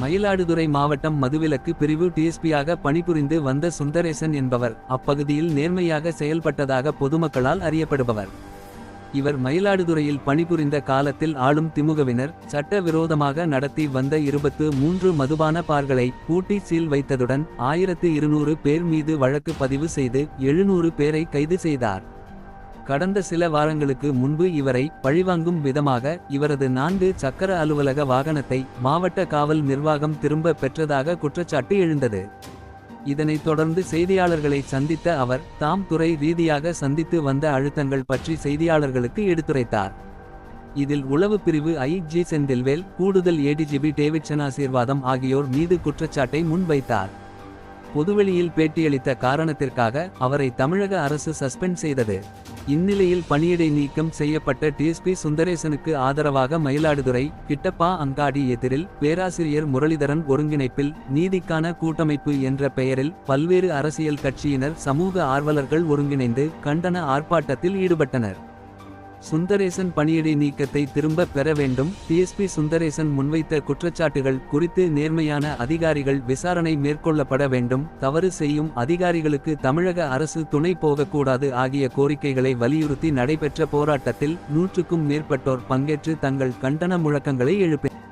மயிலாடுதுறை மாவட்டம் மதுவிலக்கு பிரிவு டிஎஸ்பியாக பணிபுரிந்து வந்த சுந்தரேசன் என்பவர் அப்பகுதியில் நேர்மையாக செயல்பட்டதாக பொதுமக்களால் அறியப்படுபவர். இவர் மயிலாடுதுறையில் பணிபுரிந்த காலத்தில் ஆளும் திமுகவினர் சட்டவிரோதமாக நடத்தி வந்த இருபத்து மூன்று மதுபான பார்களை பூட்டி சீல் வைத்ததுடன் ஆயிரத்து இருநூறு பேர் மீது வழக்கு பதிவு செய்து எழுநூறு பேரை கைது செய்தார். கடந்த சில வாரங்களுக்கு முன்பு இவரை பழிவாங்கும் விதமாக இவரது நான்கு சக்கர அலுவலக வாகனத்தை மாவட்ட காவல் நிர்வாகம் திரும்ப பெற்றதாக குற்றச்சாட்டு எழுந்தது. இதனைத் தொடர்ந்து செய்தியாளர்களை சந்தித்த அவர் தாம் துறை ரீதியாக சந்தித்து வந்த அழுத்தங்கள் பற்றி செய்தியாளர்களுக்கு எடுத்துரைத்தார். இதில் உளவு பிரிவு ஐ. ஜி. செந்தில்வேல் கூடுதல் ஏடிஜிபி டேவிட்சன் ஆசீர்வாதம் ஆகியோர் மீது குற்றச்சாட்டை முன்வைத்தார். பொதுவெளியில் பேட்டியளித்த காரணத்திற்காக அவரை தமிழக அரசு சஸ்பெண்ட் செய்தது. இந்நிலையில் பணியிடை நீக்கம் செய்யப்பட்ட டிஎஸ்பி சுந்தரேசனுக்கு ஆதரவாக மயிலாடுதுறை கிட்டப்பா அங்காடி எதிரில் பேராசிரியர் முரளிதரன் ஒருங்கிணைப்பில் நீதிக்கான கூட்டமைப்பு என்ற பெயரில் பல்வேறு அரசியல் கட்சியினர் சமூக ஆர்வலர்கள் ஒருங்கிணைந்து கண்டன ஆர்ப்பாட்டத்தில் ஈடுபட்டனர். சுந்தரேசன் பணியிடை நீக்கத்தை திரும்ப பெற வேண்டும். டிஎஸ்பி சுந்தரேசன் முன்வைத்த குற்றச்சாட்டுகள் குறித்து நேர்மையான அதிகாரிகள் விசாரணை மேற்கொள்ளப்பட வேண்டும். தவறு செய்யும் அதிகாரிகளுக்கு தமிழக அரசு துணை போகக்கூடாது ஆகிய கோரிக்கைகளை வலியுறுத்தி நடைபெற்ற போராட்டத்தில் நூற்றுக்கும் மேற்பட்டோர் பங்கேற்று தங்கள் கண்டன முழக்கங்களை எழுப்பினர்